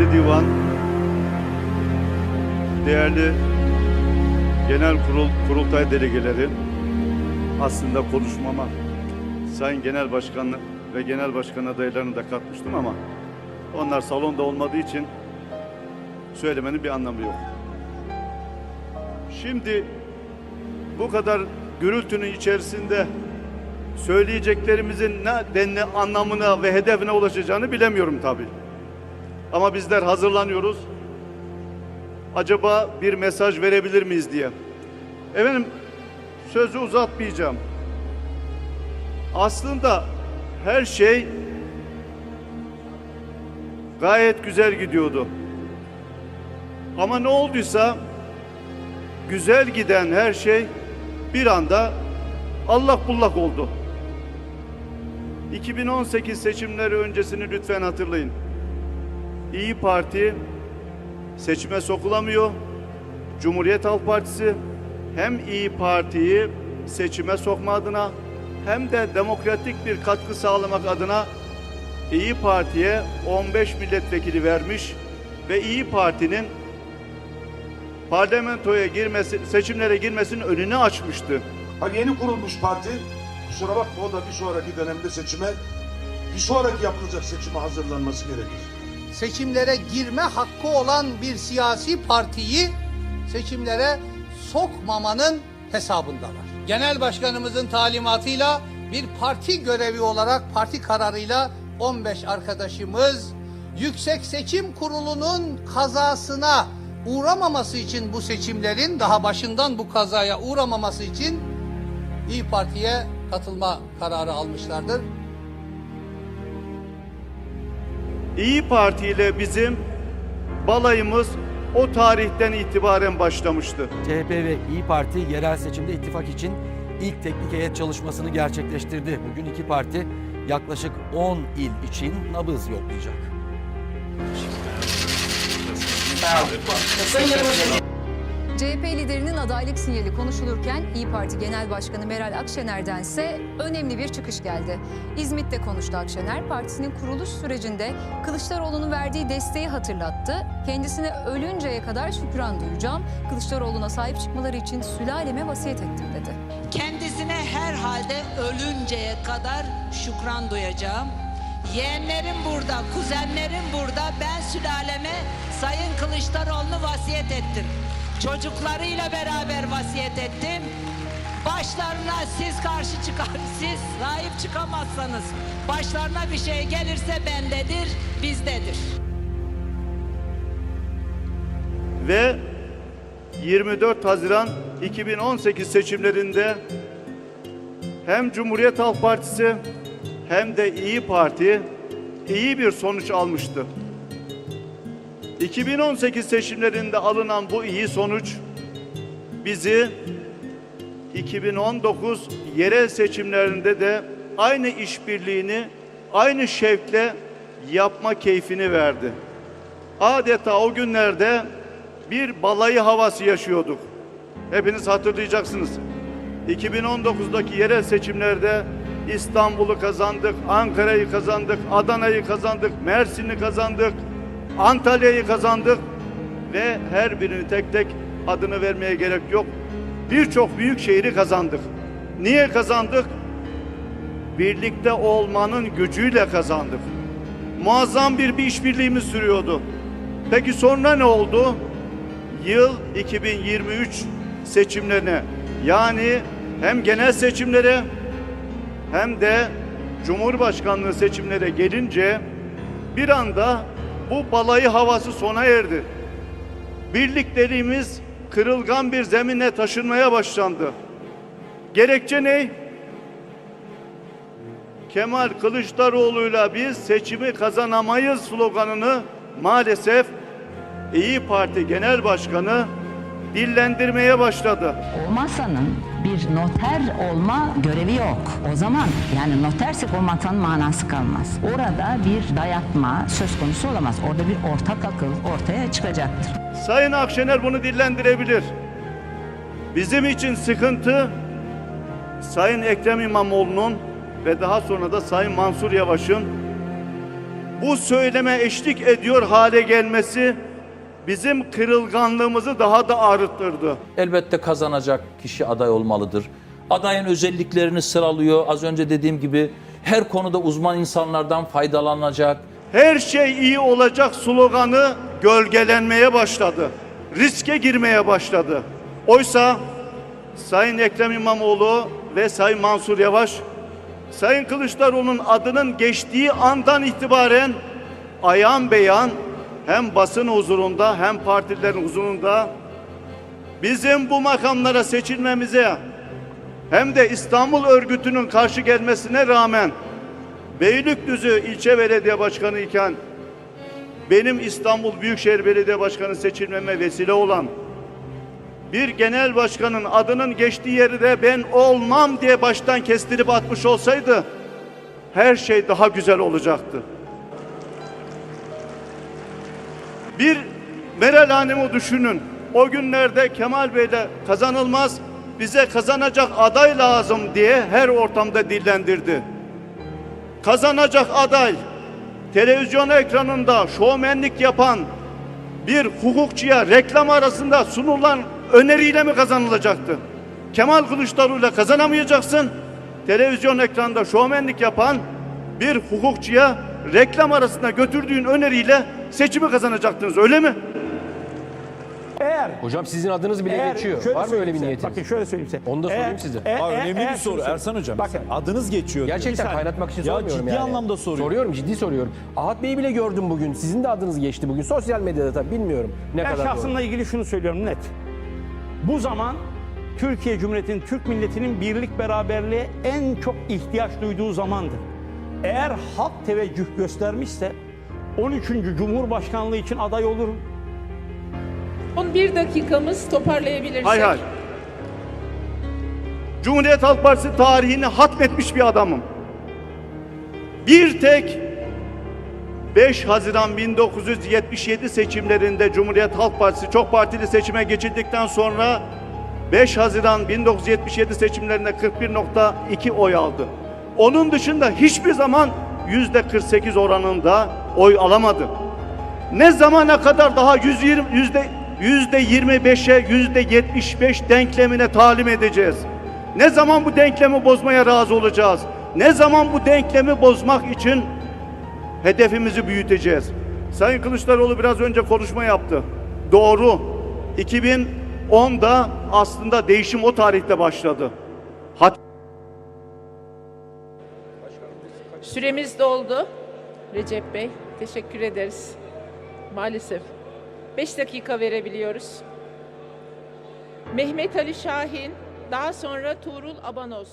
değerli divan, değerli genel kurul kurultay delegeleri, aslında konuşmama Sayın Genel Başkanı ve Genel Başkan adaylarını da katmıştım ama onlar salonda olmadığı için söylemenin bir anlamı yok. Şimdi bu kadar gürültünün içerisinde söyleyeceklerimizin ne denli anlamına ve hedefine ulaşacağını bilemiyorum tabii. Ama bizler hazırlanıyoruz. Acaba bir mesaj verebilir miyiz diye. Efendim sözü uzatmayacağım. Aslında her şey gayet güzel gidiyordu. Ama ne olduysa güzel giden her şey bir anda allak bullak oldu. 2018 seçimleri öncesini lütfen hatırlayın. İyi Parti seçime sokulamıyor. Cumhuriyet Halk Partisi hem İyi Parti'yi seçime sokma adına hem de demokratik bir katkı sağlamak adına İyi Parti'ye 15 milletvekili vermiş ve İyi Parti'nin parlamentoya girmesi, seçimlere girmesinin önünü açmıştı. Ha yeni kurulmuş parti. Kusura bakma o da bir sonraki dönemde seçime, bir sonraki yapılacak seçime hazırlanması gerekir. Seçimlere girme hakkı olan bir siyasi partiyi seçimlere sokmamanın hesabındalar. Genel başkanımızın talimatıyla bir parti görevi olarak parti kararıyla 15 arkadaşımız Yüksek Seçim Kurulu'nun kazasına uğramaması için bu seçimlerin daha başından bu kazaya uğramaması için İyi Parti'ye katılma kararı almışlardır. İyi Parti ile bizim balayımız o tarihten itibaren başlamıştı. CHP ve İyi Parti yerel seçimde ittifak için ilk teknik heyet çalışmasını gerçekleştirdi. Bugün iki parti yaklaşık 10 il için nabız yoklayacak. CHP liderinin adaylık sinyali konuşulurken İyi Parti Genel Başkanı Meral Akşener'den ise önemli bir çıkış geldi. İzmit'te konuştu Akşener, partisinin kuruluş sürecinde Kılıçdaroğlu'nun verdiği desteği hatırlattı. Kendisine ölünceye kadar şükran duyacağım. Kılıçdaroğlu'na sahip çıkmaları için sülaleme vasiyet ettim dedi. Kendisine herhalde ölünceye kadar şükran duyacağım. Yeğenlerim burada, kuzenlerim burada. Ben sülaleme Sayın Kılıçdaroğlu'nu vasiyet ettim. Çocuklarıyla beraber vasiyet ettim. Başlarına siz karşı çıkar, siz sahip çıkamazsanız başlarına bir şey gelirse bendedir, bizdedir. Ve 24 Haziran 2018 seçimlerinde hem Cumhuriyet Halk Partisi hem de İyi Parti iyi bir sonuç almıştı. 2018 seçimlerinde alınan bu iyi sonuç bizi 2019 yerel seçimlerinde de aynı işbirliğini aynı şevkle yapma keyfini verdi. Adeta o günlerde bir balayı havası yaşıyorduk. Hepiniz hatırlayacaksınız. 2019'daki yerel seçimlerde İstanbul'u kazandık, Ankara'yı kazandık, Adana'yı kazandık, Mersin'i kazandık, Antalya'yı kazandık ve her birini tek tek adını vermeye gerek yok. Birçok büyük şehri kazandık. Niye kazandık? Birlikte olmanın gücüyle kazandık. Muazzam bir, bir işbirliğimiz sürüyordu. Peki sonra ne oldu? Yıl 2023 seçimlerine yani hem genel seçimlere hem de Cumhurbaşkanlığı seçimlere gelince bir anda bu balayı havası sona erdi. Birliklerimiz kırılgan bir zemine taşınmaya başlandı. Gerekçe ne? Kemal Kılıçdaroğlu'yla biz seçimi kazanamayız sloganını maalesef İyi Parti Genel Başkanı dillendirmeye başladı. Masanın bir noter olma görevi yok. O zaman yani notersek o masanın manası kalmaz. Orada bir dayatma söz konusu olamaz. Orada bir ortak akıl ortaya çıkacaktır. Sayın Akşener bunu dillendirebilir. Bizim için sıkıntı Sayın Ekrem İmamoğlu'nun ve daha sonra da Sayın Mansur Yavaş'ın bu söyleme eşlik ediyor hale gelmesi bizim kırılganlığımızı daha da arttırdı. elbette kazanacak kişi aday olmalıdır. Adayın özelliklerini sıralıyor. Az önce dediğim gibi her konuda uzman insanlardan faydalanacak. Her şey iyi olacak sloganı gölgelenmeye başladı. Riske girmeye başladı. Oysa Sayın Ekrem İmamoğlu ve Sayın Mansur Yavaş Sayın Kılıçdaroğlu'nun adının geçtiği andan itibaren ayan beyan hem basın huzurunda hem partilerin huzurunda bizim bu makamlara seçilmemize hem de İstanbul örgütünün karşı gelmesine rağmen Beylikdüzü ilçe belediye başkanı iken benim İstanbul Büyükşehir Belediye Başkanı seçilmeme vesile olan bir genel başkanın adının geçtiği yeri de ben olmam diye baştan kestirip atmış olsaydı her şey daha güzel olacaktı. Bir Meral Hanım'ı düşünün. O günlerde Kemal Bey'le kazanılmaz, bize kazanacak aday lazım diye her ortamda dillendirdi. Kazanacak aday, televizyon ekranında şovmenlik yapan bir hukukçuya reklam arasında sunulan öneriyle mi kazanılacaktı? Kemal Kılıçdaroğlu'yla kazanamayacaksın. Televizyon ekranda şovmenlik yapan bir hukukçuya reklam arasında götürdüğün öneriyle seçimi kazanacaktınız öyle mi? Eğer Hocam sizin adınız bile eğer geçiyor. şöyle Var mı öyle bir size, niyetiniz? Bakın şöyle söyleyeyim size. Onu da sorayım size. eğer- Aa, eğer- önemli eğer bir soru şunu Ersan Hocam. Bakın Adınız geçiyor. Gerçekten Bir saniye. kaynatmak için Ya sormuyorum ciddi yani. anlamda soruyorum. Soruyorum ciddi soruyorum. Ahat Bey'i bile gördüm bugün. Sizin de adınız geçti bugün. Sosyal medyada tabii bilmiyorum ne Ben kadar şahsımla doğru. ilgili şunu söylüyorum net. Bu zaman Türkiye Cumhuriyeti'nin, Türk milletinin birlik beraberliğe en çok ihtiyaç duyduğu zamandır. Eğer halk teveccüh göstermişse 13. Cumhurbaşkanlığı için aday olurum. 11 dakikamız toparlayabilirsek. Hay hay. Cumhuriyet Halk Partisi tarihini hatmetmiş bir adamım. Bir tek 5 Haziran 1977 seçimlerinde Cumhuriyet Halk Partisi çok partili seçime geçildikten sonra 5 Haziran 1977 seçimlerinde 41.2 oy aldı. Onun dışında hiçbir zaman yüzde 48 oranında oy alamadı. Ne zamana kadar daha 120 yüzde yüzde 25'e yüzde 75 denklemine talim edeceğiz? Ne zaman bu denklemi bozmaya razı olacağız? Ne zaman bu denklemi bozmak için hedefimizi büyüteceğiz? Sayın Kılıçdaroğlu biraz önce konuşma yaptı. Doğru. 2010'da aslında değişim o tarihte başladı. Süremiz doldu. Recep Bey, teşekkür ederiz. Maalesef. 5 dakika verebiliyoruz. Mehmet Ali Şahin, daha sonra Tuğrul Abanos.